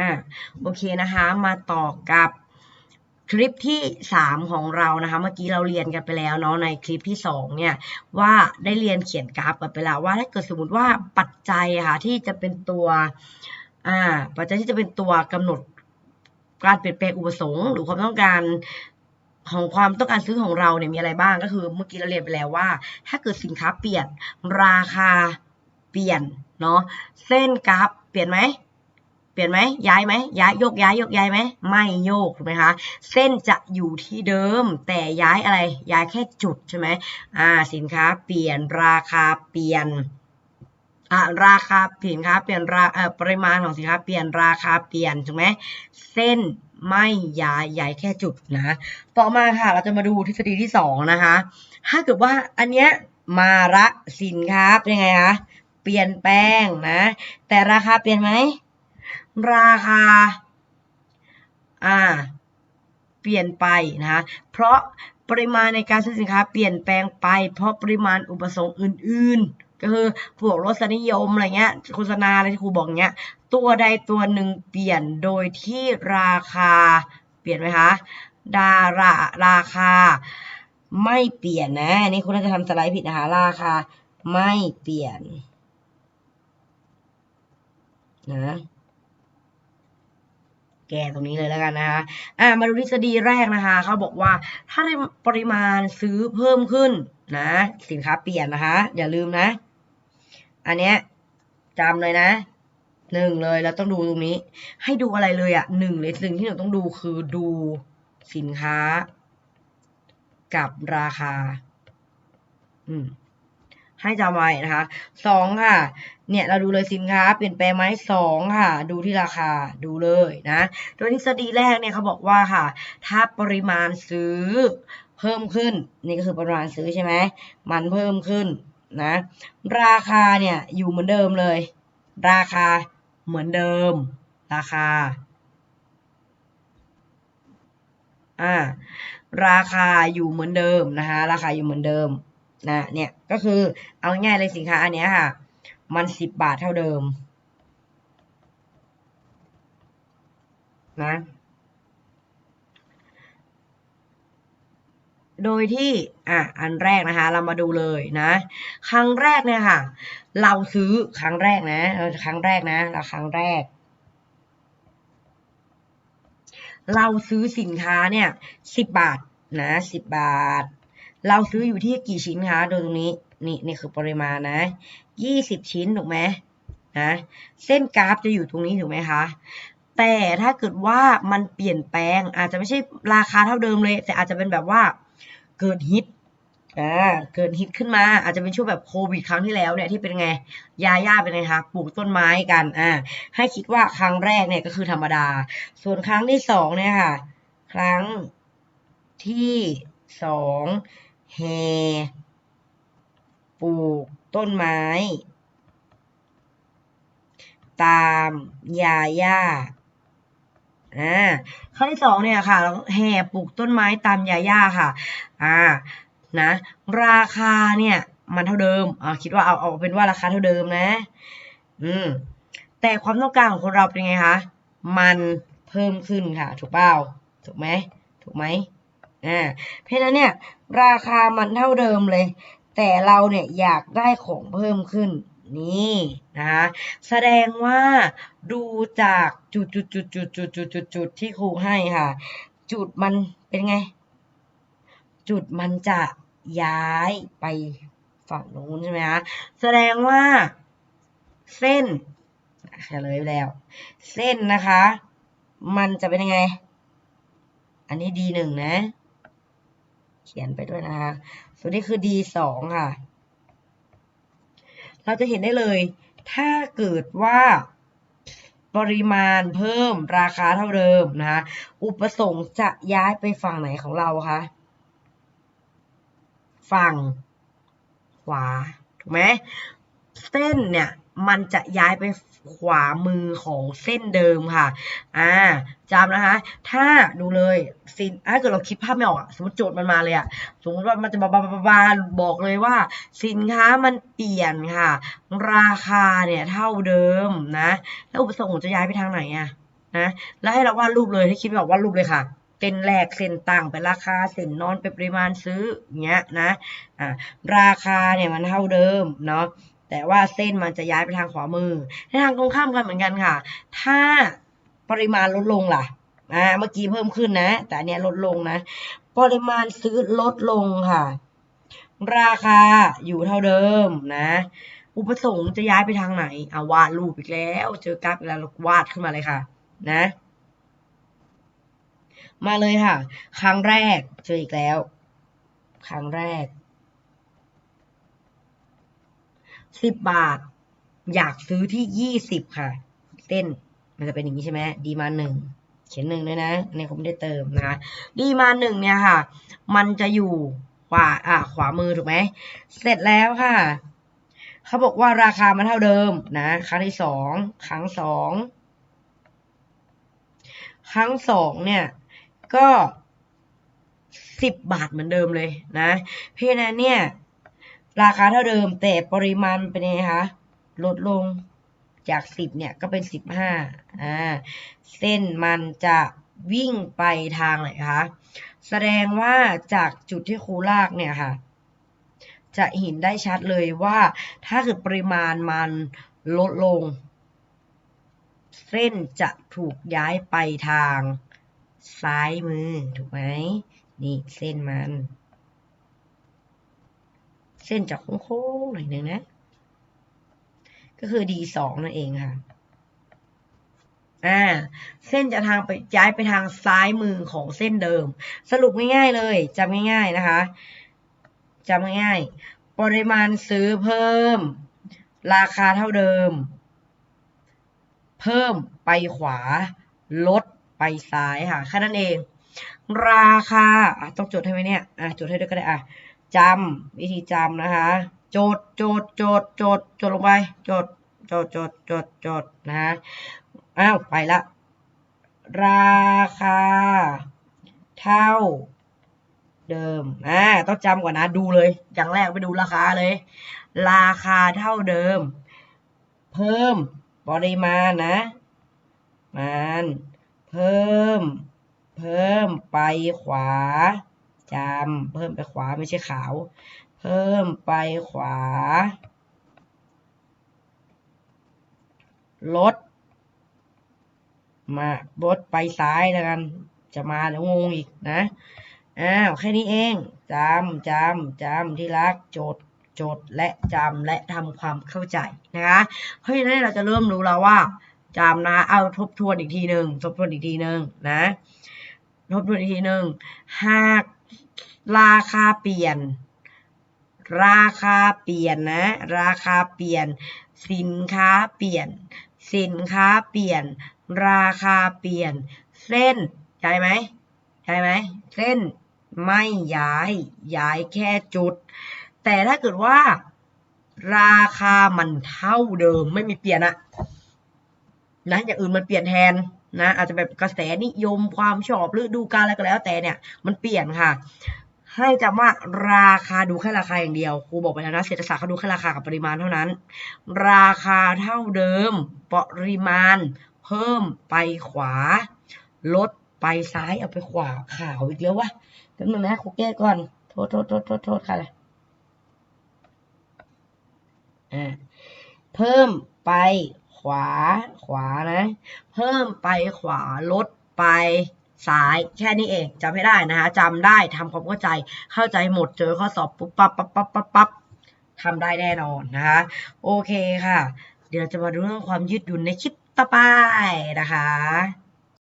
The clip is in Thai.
อะโอเคนะคะมาต่อกับคลิปที่ 3 ของเรานะคะเมื่อกี้เราเรียนกันไปแล้วเนาะในคลิปที่ 2 เนี่ยว่าได้เรียนเขียนกราฟกันไปแล้วว่าถ้าเกิดสมมติว่าปัจจัยค่ะที่จะเป็นตัวอ่าปัจจัยที่จะเป็นตัวกำหนดการเปลี่ยนแปลงอุปสงค์หรือความต้องการของความต้องการซื้อของเราเนี่ยมีอะไรบ้างก็คือ เมื่อกี้เราเรียนไปแล้วว่า ถ้าเกิดสินค้าเปลี่ยนราคาเปลี่ยนเนาะเส้นกราฟเปลี่ยนไหม เปลี่ยนไหมย้ายไหมย้ายโยกย้ายโยกย้ายไหมไม่โยกถูกไหมคะเส้นจะอยู่ที่เดิม แต่ย้ายอะไรย้ายแค่จุดใช่ไหมอ่าสินค้าเปลี่ยนราคาเปลี่ยนอ่าราคาสินค้าเปลี่ยนราเอ่อปริมาณของสินค้าเปลี่ยนราคาเปลี่ยนถูกไหมเส้นไม่ย้ายย้ายแค่จุดนะต่อมาค่ะเราจะมาดูทฤษฎีที่สองนะคะ ถ้าเกิดว่าอันเนี้ยมาระสินค้าเป็นยังไงคะเปลี่ยนแปลงนะ แต่ราคาเปลี่ยนไหม ราคาอ่าเปลี่ยนไปนะคะเพราะปริมาณในการซื้อสินค้าเปลี่ยนแปลงไป เพราะปริมาณอุปสงค์อื่น ๆ ก็คือพวกรสนิยมอะไรเงี้ยโฆษณาอะไรที่ครูบอกเงี้ยตัวใดตัวหนึ่งเปลี่ยนโดยที่ราคาเปลี่ยนไหมคะดาราราคา ไม่เปลี่ยนนะนนี่คุณน่าจะทำสไลด์ผิดนะคะราคา ไม่เปลี่ยนนะ แก้ตรงนี้เลยแล้วกันนะคะอ่ามาดูทฤษฎีแรกนะคะเขาบอกว่าถ้าในปริมาณซื้อเพิ่มขึ้นนะสินค้าเปลี่ยนนะคะ อย่าลืมนะ อันเนี้ยจำเลยนะหนึ่งเลยเราต้องดูตรงนี้ ให้ดูอะไรเลยอะ่ะหนึ่งเลยสิ่งที่เราต้องดูคือดูสินค้า กับราคา อืม ให้จำไว้นะคะสองค่ะ เนี่ยเราดูเลยสินค้าเปลี่ยนแปลงไหมสองค่ะ ดูที่ราคาดูเลยนะ โดยทฤษฎีแรกเนี่ยเขาบอกว่าค่ะ ถ้าปริมาณซื้อเพิ่มขึ้น นี่ก็คือปริมาณซื้อใช่ไหมมันเพิ่มขึ้นนะ ราคาเนี่ยอยู่เหมือนเดิมเลย ราคาเหมือนเดิม ราคาอ่าราคาอยู่เหมือนเดิมนะคะ ราคาอยู่เหมือนเดิม นะเนี่ยก็คือเอาง่ายเลยสินค้าอันเนี้ยค่ะ มันสิบบาทเท่าเดิมนะโดยที่อะอันแรกนะคะ เรามาดูเลยนะ ครั้งแรกเนี่ยค่ะ เราซื้อครั้งแรกนะเราครั้งแรกนะเราครั้งแรก เราซื้อสินค้าเนี่ยสิบบาทนะสิบบาท เราซื้ออยู่ที่กี่ชิ้นคะดูตรงนี้นี่นี่คือปริมาณนะยี่สิบชิ้นถูกไหมนะเส้นกราฟจะอยู่ตรงนี้ถูกไหมคะแต่ถ้าเกิดว่ามันเปลี่ยนแปลงอาจจะไม่ใช่ราคาเท่าเดิมเลย แต่อาจจะเป็นแบบว่าเกิดฮิตอ่าเกิดฮิตขึ้นมา อาจจะเป็นช่วงแบบโควิดครั้งที่แล้วเนี่ยที่เป็นไงยาย่าเป็นไงคะปลูกต้นไม้กันอ่าให้คิดว่าครั้งแรกเนี่ยก็คือธรรมดา ส่วนครั้งที่สองเนี่ยค่ะ ครั้งที่สอง แฮปลูกต้นไม้ ตามยาย่าอ่าข้อที่สองเนี่ยค่ะเราแห่ปลูกต้นไม้ตามยาย่าค่ะ อ่านะราคาเนี่ยมันเท่าเดิมอ่าคิดว่าเอาเอาเป็นว่าราคาเท่าเดิมนะ อืมแต่ความต้องการของคนเราเป็นไงคะ มันเพิ่มขึ้นค่ะ ถูกเปล่า ถูกไหม ถูกไหม อ่าเพราะฉะนั้นเนี่ยราคามันเท่าเดิมเลย แต่เราเนี่ยอยากได้ของเพิ่มขึ้นนี่นะคะแสดงว่าดูจากจุดจุดจุดจุดจุดจุดจุดจุดที่ครูให้ค่ะ จุดมันเป็นไง จุดมันจะย้ายไปฝั่งนู้นใช่ไหมคะแสดงว่า เส้นเฉลยแล้ว เส้นนะคะ มันจะเป็นยังไง อันนี้ D หนึ่งนะ เขียนไปด้วยนะคะส่วนนี้คือ D สองค่ะ เราจะเห็นได้เลย ถ้าเกิดว่าปริมาณเพิ่มราคาเท่าเดิมนะคะอุปสงค์จะย้ายไปฝั่งไหนของเราคะฝั่งขวาถูกไหม เส้นเนี่ยมันจะย้ายไปขวามือของเส้นเดิมค่ะ อ่าจำนะคะ ถ้าดูเลยสินถ้าเกิดเราคิดภาพไม่ออกอะสมมติโจทย์มันมาเลยอะสมมติว่ามันจะบาบาบาบาบอกเลยว่า สินค้ามันเปลี่ยนค่ะ ราคาเนี่ยเท่าเดิมนะ แล้วอุปสงค์จะย้ายไปทางไหนอะนะ แล้วให้เราวาดรูปเลยให้คิดไม่ออกวาดรูปเลยค่ะเส้นแรกเส้นตั้งเป็นราคาเส้นนอนเป็นปริมาณซื้ออย่างเงี้ยนะอ่าราคาเนี่ยมันเท่าเดิมเนาะ แต่ว่าเส้นมันจะย้ายไปทางขวามือ ในทางตรงข้ามกันเหมือนกันค่ะ ถ้าปริมาณลดลงล่ะอ่าเมื่อกี้เพิ่มขึ้นนะ แต่อันเนี้ยลดลงนะ ปริมาณซื้อลดลงค่ะ ราคาอยู่เท่าเดิมนะ อุปสงค์จะย้ายไปทางไหนเอาวาดรูปอีกแล้ว เจอกราฟอีกแล้ววาดขึ้นมาเลยค่ะ นะ มาเลยค่ะ ครั้งแรกเจออีกแล้ว ครั้งแรก สิบบาท อยากซื้อที่ยี่สิบค่ะ เส้นมันจะเป็นอย่างนี้ใช่ไหมดีมาหนึ่งเขียนหนึ่งด้วยนะอันนี้ผมไม่ได้เติมนะคะ ดีมาหนึ่งเนี่ยค่ะ มันจะอยู่ขวาอะขวามือถูกไหมเสร็จแล้วค่ะ เขาบอกว่าราคามันเท่าเดิมนะ ครั้งที่สองครั้งสองครั้งสองเนี่ย ก็สิบบาทเหมือนเดิมเลยนะ เพราะนั้นเนี่ย ราคาเท่าเดิม แต่ปริมาณเป็นไงคะลดลงจากสิบเนี่ยก็เป็นสิบห้าอ่าเส้นมันจะวิ่งไปทางไหนคะแสดงว่าจากจุดที่ครูลากเนี่ยค่ะ จะเห็นได้ชัดเลยว่าถ้าเกิดปริมาณมันลดลง เส้นจะถูกย้ายไปทางซ้ายมือ ถูกไหมนี่เส้นมัน เส้นจะโค้งๆหน่อยหนึ่งนะ ก็คือ D2 นั่นเองค่ะ อ่า เส้นจะทางไปย้ายไปทางซ้ายมือของเส้นเดิม สรุปง่ายๆเลยจำง่ายๆนะคะจำง่ายๆ ปริมาณซื้อเพิ่ม ราคาเท่าเดิม เพิ่มไปขวา ลดไปซ้ายค่ะแค่นั้นเอง ราคาต้องจดให้ไหมเนี่ย อะจดให้ด้วยก็ได้อะ จำวิธีจำนะคะจดจดจดจดจดลงไปจดจดจดจดจดนะอ้าวไปละ ราคา เท่า เดิมอ่าต้องจำก่อนนะดูเลย อย่างแรกไปดูราคาเลย ราคาเท่าเดิม เพิ่มปริมาณนะมันเพิ่ม เพิ่มไปขวา จำเพิ่มไปขวาไม่ใช่ขาว เพิ่มไปขวา ลด มาลดไปซ้ายแล้วกัน จะมาแล้วงงอีกนะ อ้าว แค่นี้เอง จำจำจำที่รักโจทย์จดและจำและทำความเข้าใจนะคะ เพราะฉะนั้นเราจะเริ่มรู้แล้วว่าจำนะเอาทบทวนอีกทีหนึ่งทบทวนอีกทีหนึ่งนะ ทบทวนอีกทีหนึ่งหาก ราคาเปลี่ยน ราคาเปลี่ยนนะ ราคาเปลี่ยน สินค้าเปลี่ยน สินค้าเปลี่ยน ราคาเปลี่ยน เส้นใช่ไหมใช่ไหมเส้นไม่ย้าย ย้ายแค่จุด แต่ถ้าเกิดว่า ราคามันเท่าเดิมไม่มีเปลี่ยนอะนะอย่างอื่นมันเปลี่ยนแทนนะอาจจะแบบกระแสนิยมความชอบฤดูกาลอะไรก็แล้วแต่เนี่ยมันเปลี่ยนค่ะ ให้จำว่าราคาดูแค่ราคาอย่างเดียวครูบอกไปแล้วนะเศรษฐศาสตร์เขาดูแค่ราคากับปริมาณเท่านั้น ราคาเท่าเดิมปริมาณ เพิ่มไปขวา ลดไปซ้ายเอาไปขวาขาวอีกแล้ววะแป๊บนึงนะครูแก้ก่อนโทษโทษโทษโทษโทษค่ะอ่าเพิ่มไป วา ขวานะ เพิ่มไปขวาลดไปซ้ายแค่นี้เองจำให้ได้นะคะจำได้ทำความเข้าใจเข้าใจหมดเจอข้อสอบปุ๊บปั๊บปั๊บปั๊บปั๊บปั๊บทำได้แน่นอนนะคะโอเคค่ะ เดี๋ยวจะมาดูเรื่องความยืดหยุ่นในคลิปต่อไปนะคะ